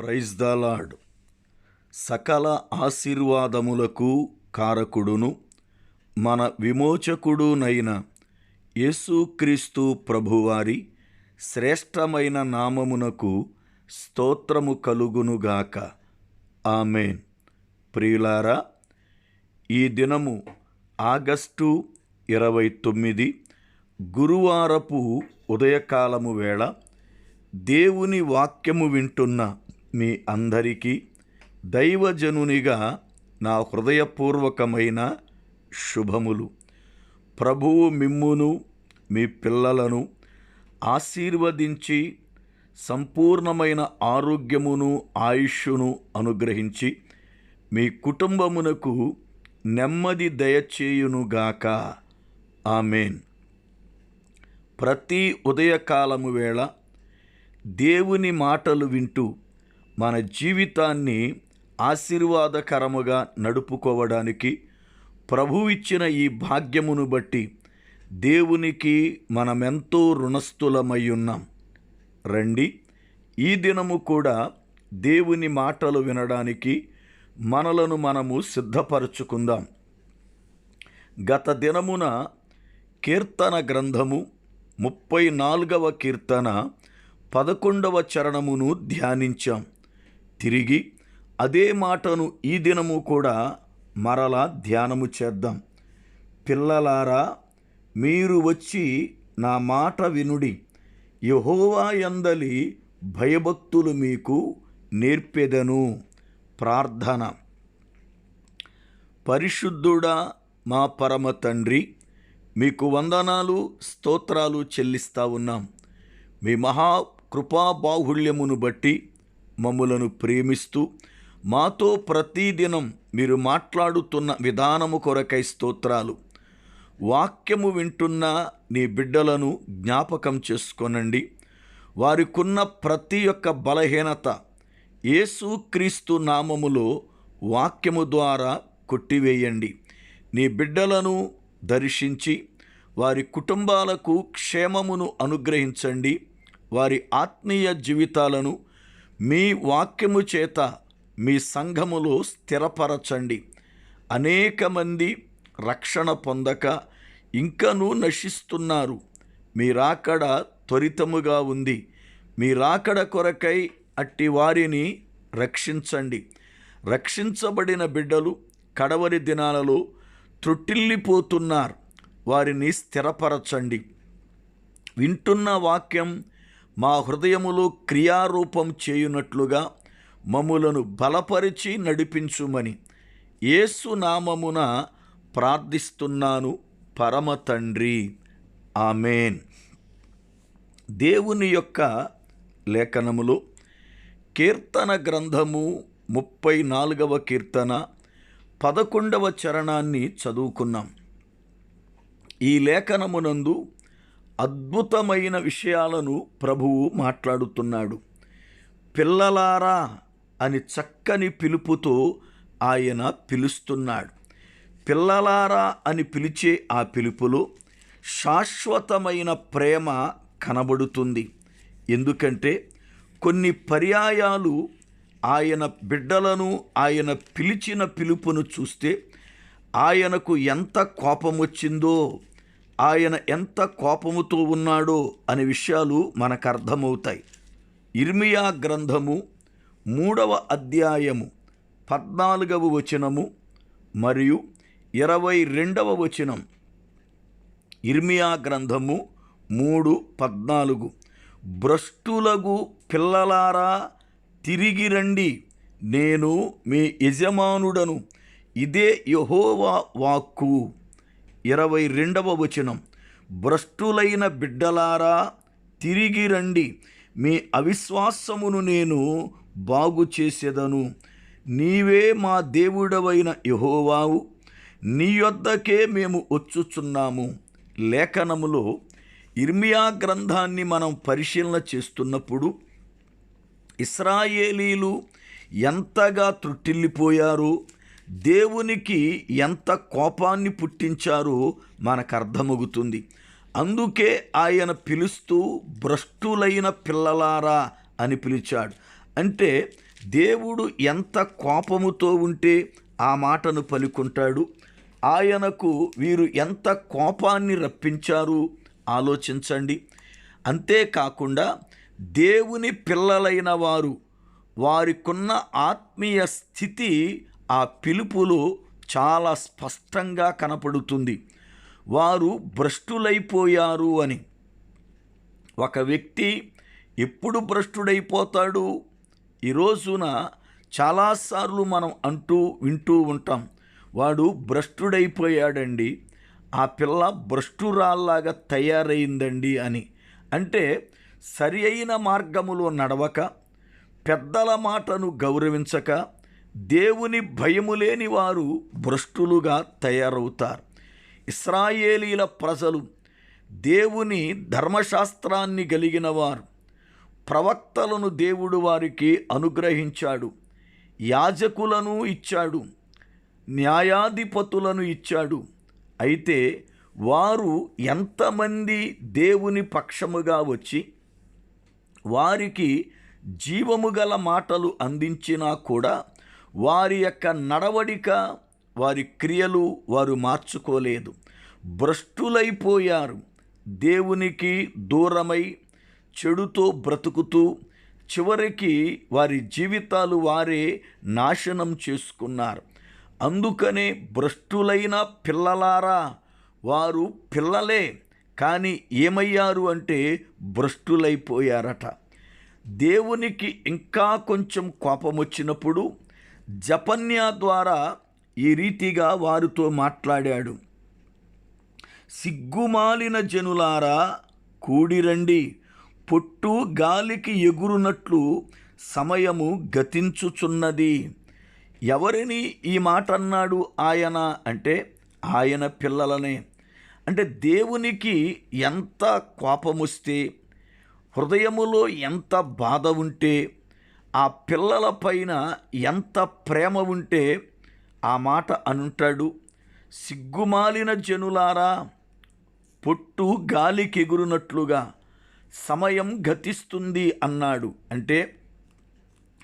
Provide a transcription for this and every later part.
Praise the lord. సకల ఆశీర్వాదములకు కారకుడును మన విమోచకుడునైన యేసుక్రీస్తు ప్రభువారి శ్రేష్టమైన నామమునకు స్తోత్రము కలుగునుగాక ఆమెన్. ప్రియులారా ఈ దినము ఆగస్టు ఇరవై తొమ్మిది గురువారపు ఉదయకాలము వేళ దేవుని వాక్యము వింటున్న మీ అందరికీ దైవజనునిగా నా హృదయపూర్వకమైన శుభములు. ప్రభువు మిమ్మును మీ పిల్లలను ఆశీర్వదించి సంపూర్ణమైన ఆరోగ్యమును ఆయుష్ను అనుగ్రహించి మీ కుటుంబమునకు నెమ్మది దయచేయునుగాక. ఆమెన్. ప్రతి ఉదయకాలము వేళ దేవుని మాటలు వింటూ మన జీవితాన్ని ఆశీర్వాదకరముగా నడుపుకోవడానికి ప్రభు ఇచ్చిన ఈ భాగ్యమును బట్టి దేవునికి మనమెంతో రుణస్థులమై ఉన్నాం. రండి ఈ దినము కూడా దేవుని మాటలు వినడానికి మనలను మనము సిద్ధపరచుకుందాం. గత దినమున కీర్తన గ్రంథము ముప్పై నాలుగవ కీర్తన పదకొండవ చరణమును ధ్యానించాం. తిరిగి అదే మాటను ఈ దినము కూడా మరలా ధ్యానము చేద్దాం. పిల్లలారా మీరు వచ్చి నా మాట వినుడి. యహోవా యందలి భయభక్తులు మీకు నేర్పెదను. ప్రార్థన. పరిశుద్ధుడా మా పరమ తండ్రి మీకు వందనాలు స్తోత్రాలు చెల్లిస్తా ఉన్నాం. మీ మహా కృపా బాహుళ్యమును బట్టి మమ్ములను ప్రేమిస్తూ మాతో ప్రతిదినం మీరు మాట్లాడుతున్న విధానము కొరకై స్తోత్రాలు. వాక్యము వింటున్న నీ బిడ్డలను జ్ఞాపకం చేసుకొనండి. వారికున్న ప్రతి ఒక్క బలహీనత యేసుక్రీస్తు నామములో వాక్యము ద్వారా కొట్టివేయండి. నీ బిడ్డలను దర్శించి వారి కుటుంబాలకు క్షేమమును అనుగ్రహించండి. వారి ఆత్మీయ జీవితాలను మీ వాక్యము చేత మీ సంఘములో స్థిరపరచండి. అనేక మంది రక్షణ పొందక ఇంకనూ నశిస్తున్నారు. మీ రాకడ త్వరితముగా ఉంది. మీ రాకడ కొరకై అట్టి వారిని రక్షించండి. రక్షించబడిన బిడ్డలు కడవరి దినాలలో త్రొట్టిల్లిపోతున్నారు వారిని స్థిరపరచండి. వింటున్న వాక్యం మా హృదయములో క్రియారూపం చేయునట్లుగా మమ్ములను బలపరిచి నడిపించుమని ఏసు నామమున ప్రార్థిస్తున్నాను పరమ తండ్రి. ఆమెన్. దేవుని యొక్క లేఖనములో కీర్తన గ్రంథము ముప్పై నాలుగవ కీర్తన పదకొండవ చరణాన్ని చదువుకున్నాం. ఈ లేఖనమునందు అద్భుతమైన విషయాలను ప్రభువు మాట్లాడుతున్నాడు. పిల్లలారా అని చక్కని పిలుపుతో ఆయన పిలుస్తున్నాడు. పిల్లలారా అని పిలిచే ఆ పిలుపులో శాశ్వతమైన ప్రేమ కనబడుతుంది. ఎందుకంటే కొన్ని పర్యాయాలు ఆయన బిడ్డలను ఆయన పిలిచిన పిలుపును చూస్తే ఆయనకు ఎంత కోపం వచ్చిందో ఆయన ఎంత కోపముతో ఉన్నాడో అనే విషయాలు మనకు అర్థమవుతాయి ఇర్మియా గ్రంథము మూడవ అధ్యాయము పద్నాలుగవ వచనము మరియు ఇరవై రెండవ వచనం. ఇర్మియా గ్రంథము మూడు పద్నాలుగు. భ్రష్టులగు పిల్లలారా తిరిగి రండి. నేను మీ యజమానుడను. ఇదే యహోవా వాక్కు. ఇరవై రెండవ వచనం. భ్రష్టులైన బిడ్డలారా తిరిగి రండి. మీ అవిశ్వాసమును నేను బాగు చేసేదను. నీవే మా దేవుడవైన యహోవావు. నీ యొద్దకే మేము వచ్చుచున్నాము. లేఖనములో ఇర్మియా గ్రంథాన్ని మనం పరిశీలన చేస్తున్నప్పుడు ఇస్రాయేలీలు ఎంతగా త్రుట్టిల్లిపోయారో? దేవునికి ఎంత కోపాన్ని పుట్టించారో మనకు అర్థమవుతుంది అందుకే ఆయన పిలుస్తూ భ్రష్టులైన పిల్లలారా అని పిలిచాడు. అంటే దేవుడు ఎంత కోపముతో ఉంటే ఆ మాటను పలుకుంటాడు. ఆయనకు వీరు ఎంత కోపాన్ని రప్పించారు ఆలోచించండి. అంతేకాకుండా దేవుని పిల్లలైన వారు వారికున్న ఆత్మీయ స్థితి ఆ పిలుపులో చాలా స్పష్టంగా కనపడుతుంది. వారు భ్రష్టులైపోయారు అని. ఒక వ్యక్తి ఎప్పుడు భ్రష్టుడైపోతాడు? ఈ రోజున చాలాసార్లు మనం అంటూ వింటూ ఉంటాం. వాడు భ్రష్టుడైపోయాడండి. ఆ పిల్ల భ్రష్టురాల్లాగా తయారైందండి అని. అంటే సరి అయిన మార్గములో నడవక పెద్దల మాటను గౌరవించక దేవుని భయము లేని వారు భ్రష్టులుగా తయారవుతారు. ఇస్రాయేలీల ప్రజలు దేవుని ధర్మశాస్త్రాన్ని కలిగిన వారు. ప్రవక్తలను దేవుడు వారికి అనుగ్రహించాడు. యాజకులను ఇచ్చాడు. న్యాయాధిపతులను ఇచ్చాడు. అయితే వారు ఎంతమంది దేవుని పక్షముగా వచ్చి వారికి జీవము గల మాటలు అందించినా కూడా వారి యొక్క నడవడిక వారి క్రియలు వారు మార్చుకోలేదు. భ్రష్టులైపోయారు. దేవునికి దూరమై చెడుతో బ్రతుకుతూ చివరికి వారి జీవితాలు వారే నాశనం చేసుకున్నారు. అందుకనే భ్రష్టులైన పిల్లలారా వారు పిల్లలే కానీ ఏమయ్యారు అంటే భ్రష్టులైపోయారట. దేవునికి ఇంకా కొంచెం కోపం వచ్చినప్పుడు జపన్యా ద్వారా ఈ రీతిగా వారితో మాట్లాడాడు. సిగ్గుమాలిన జనులారా కూడిరండి. పొట్టు గాలికి ఎగురునట్లు సమయము గతించుచున్నది. ఎవరిని ఈ మాట అన్నాడు ఆయన అంటే ఆయన పిల్లలనే. అంటే దేవునికి ఎంత కోపమొస్తే హృదయములో ఎంత బాధ ఉంటే ఆ పిల్లల పైన ఎంత ప్రేమ ఉంటే ఆ మాట అనుంటాడు. సిగ్గుమాలిన జనులారా పొట్టు గాలికెగురునట్లుగా సమయం గతిస్తుంది అన్నాడు. అంటే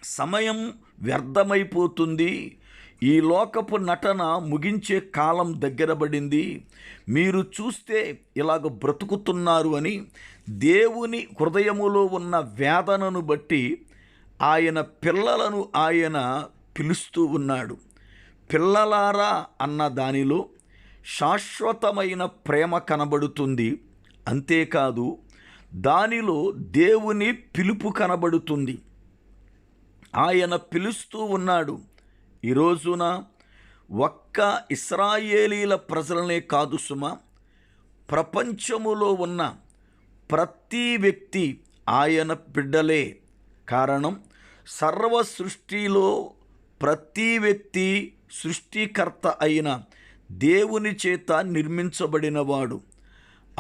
సమయం వ్యర్థమైపోతుంది. ఈ లోకపు నటన ముగించే కాలం దగ్గరబడింది. మీరు చూస్తే ఇలాగ బ్రతుకుతున్నారు అని దేవుని హృదయములో ఉన్న వేదనను బట్టి ఆయన పిల్లలను ఆయన పిలుస్తూ ఉన్నాడు. పిల్లలారా అన్న దానిలో శాశ్వతమైన ప్రేమ కనబడుతుంది. అంతేకాదు దానిలో దేవుని పిలుపు కనబడుతుంది. ఆయన పిలుస్తూ ఉన్నాడు. ఈరోజున ఒక్క ఇస్రాయేలీల ప్రజలనే కాదు సుమ ప్రపంచములో ఉన్న ప్రతి వ్యక్తి ఆయన బిడ్డలే. కారణం సర్వ సృష్టిలో ప్రతి వ్యక్తి సృష్టికర్త అయిన దేవుని చేత నిర్మించబడినవాడు.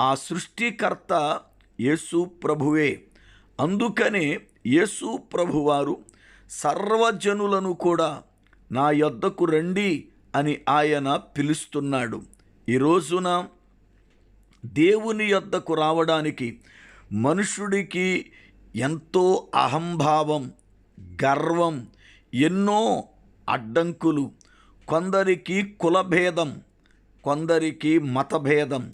ఆ సృష్టికర్త యేసు ప్రభువే. అందుకనే యేసు ప్రభువారు సర్వజనులను కూడా నా యొద్దకు రండి అని ఆయన పిలుస్తున్నాడు. ఈ రోజున దేవుని యొద్దకు రావడానికి మనుషుడికి ఎంతో అహంభావం గర్వం ఎన్నో అడ్డంకులు. కొందరికి కులభేదం కొందరికి మతభేదం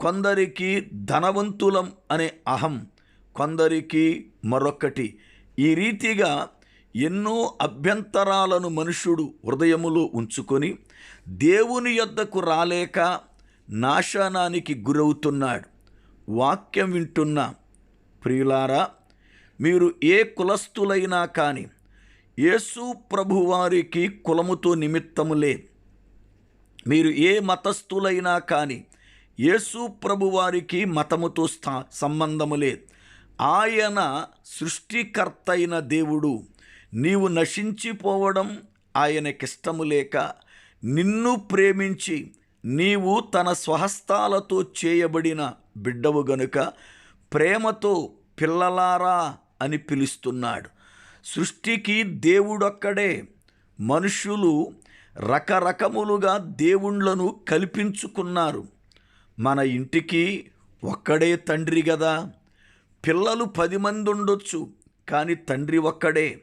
కొందరికి ధనవంతులం అనే అహం కొందరికి మరొకటి ఈ రీతిగా ఎన్నో అభ్యంతరాలను మనుషుడు హృదయములో ఉంచుకొని దేవుని యొద్దకు రాలేక నాశనానికి గురవుతున్నాడు. వాక్యం వింటున్న ప్రియులారా మీరు ఏ కులస్థులైనా కానీ యేసు ప్రభువారికి కులముతో నిమిత్తము మీరు ఏ మతస్థులైనా కానీ యేసు ప్రభువారికి మతముతో స్థా సంబంధము ఆయన సృష్టికర్తైన దేవుడు. నీవు నశించిపోవడం ఆయనకిష్టము లేక నిన్ను ప్రేమించి నీవు తన స్వహస్తాలతో చేయబడిన బిడ్డవు గనుక ప్రేమతో పిల్లలారా అని పిలుస్తున్నాడు. సృష్టికి దేవుడొక్కడే. మనుషులు రకరకములుగా దేవుళ్ళను కల్పించుకున్నారు. మన ఇంటికి ఒక్కడే తండ్రి కదా పిల్లలు పది మంది ఉండొచ్చు కానీ తండ్రి ఒక్కడే.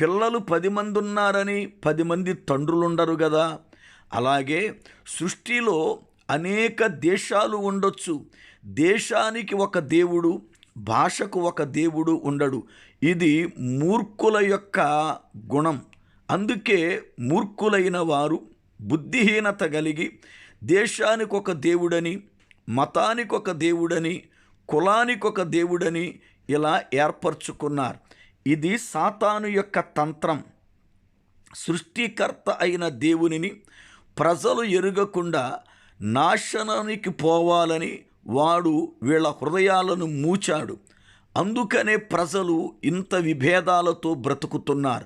పిల్లలు పది మంది ఉన్నారని పది మంది తండ్రులుండరు కదా అలాగే సృష్టిలో అనేక దేశాలు ఉండొచ్చు. దేశానికి ఒక దేవుడు భాషకు ఒక దేవుడు ఉండడు. ఇది మూర్ఖుల యొక్క గుణం. అందుకే మూర్ఖులైన వారు బుద్ధిహీనత కలిగి దేశానికి ఒక దేవుడని మతానికి ఒక దేవుడని కులానికి ఒక దేవుడని ఇలా ఏర్పరచుకున్నారు. ఇది సాతాను యొక్క తంత్రం. సృష్టికర్త అయిన దేవునిని ప్రజలు ఎరుగకుండా నాశనానికి పోవాలని వాడు వీళ్ళ హృదయాలను మూచాడు. అందుకనే ప్రజలు ఇంత విభేదాలతో బ్రతుకుతున్నారు.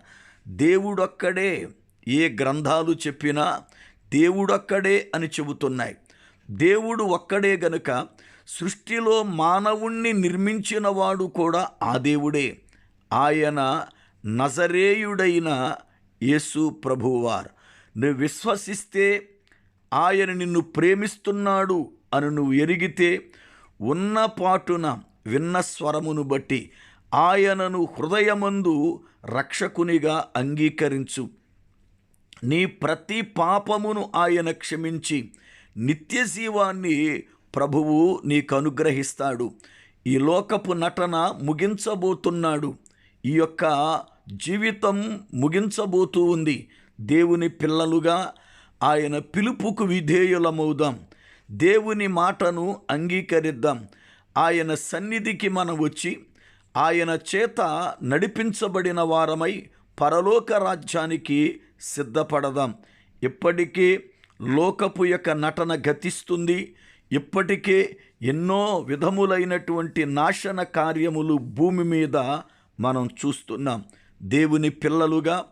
దేవుడొక్కడే ఏ గ్రంథాలు చెప్పినా దేవుడొక్కడే అని చెబుతున్నాయి. దేవుడు ఒక్కడే గనుక సృష్టిలో మానవుణ్ణి నిర్మించిన వాడు కూడా ఆ దేవుడే. ఆయన నజరేయుడైన యేసు ప్రభువార్ నువ్వు విశ్వసిస్తే ఆయన నిన్ను ప్రేమిస్తున్నాడు అని నువ్వు ఎరిగితే ఉన్న పాటున విన్న స్వరమును బట్టి ఆయనను హృదయమందు రక్షకునిగా అంగీకరించు. నీ ప్రతి పాపమును ఆయన క్షమించి నిత్య జీవాన్ని ప్రభువు నీకు అనుగ్రహిస్తాడు ఈ లోకపు నటన ముగించబోతున్నాడు. ఈ యొక్క జీవితం ముగించబోతూ ఉంది. దేవుని పిల్లలుగా ఆయన పిలుపుకు విధేయులమవుదాం. దేవుని మాటను అంగీకరిద్దాం. ఆయన సన్నిధికి మనం వచ్చి ఆయన చేత నడిపించబడిన వారమై పరలోక రాజ్యానికి సిద్ధపడదాం. ఇప్పటికే లోకపు యొక్క నటన గతిస్తుంది. ఇప్పటికే ఎన్నో విధములైనటువంటి నాశన కార్యములు భూమి మీద మనం చూస్తున్నాం. దేవుని పిల్లలుగా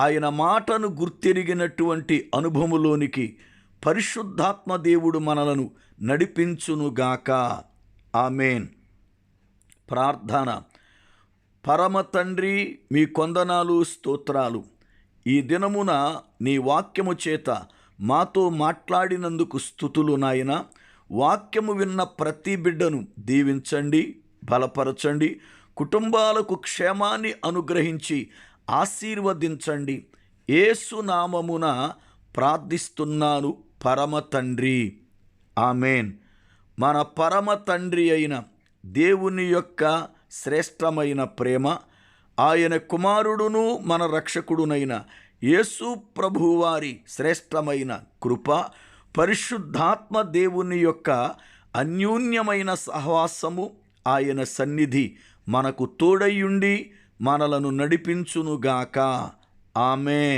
ఆయన మాటను గుర్తిరిగినటువంటి అనుభవములోనికి పరిశుద్ధాత్మ దేవుడు మనలను నడిపించునుగాక. ఆమెన్. ప్రార్థన. పరమ తండ్రి మీ కొందనాలు స్తోత్రాలు. ఈ దినమున నీ వాక్యము చేత మాతో మాట్లాడినందుకు స్థుతులు నాయన. వాక్యము విన్న ప్రతి బిడ్డను దీవించండి బలపరచండి కుటుంబాలకు క్షేమాన్ని అనుగ్రహించి ఆశీర్వదించండి. ఏసునామమున ప్రార్థిస్తున్నాను. పరమ తండ్రి ఆమెన్. మన పరమ తండ్రి అయిన దేవుని యొక్క శ్రేష్టమైన ప్రేమ ఆయన కుమారుడును మన రక్షకుడునైన యేసు ప్రభువారి శ్రేష్టమైన కృప పరిశుద్ధాత్మ దేవుని యొక్క అన్యూన్యమైన సహవాసము ఆయన సన్నిధి మనకు తోడయ్యుండి మనలను నడిపించునుగాక. ఆమెన్.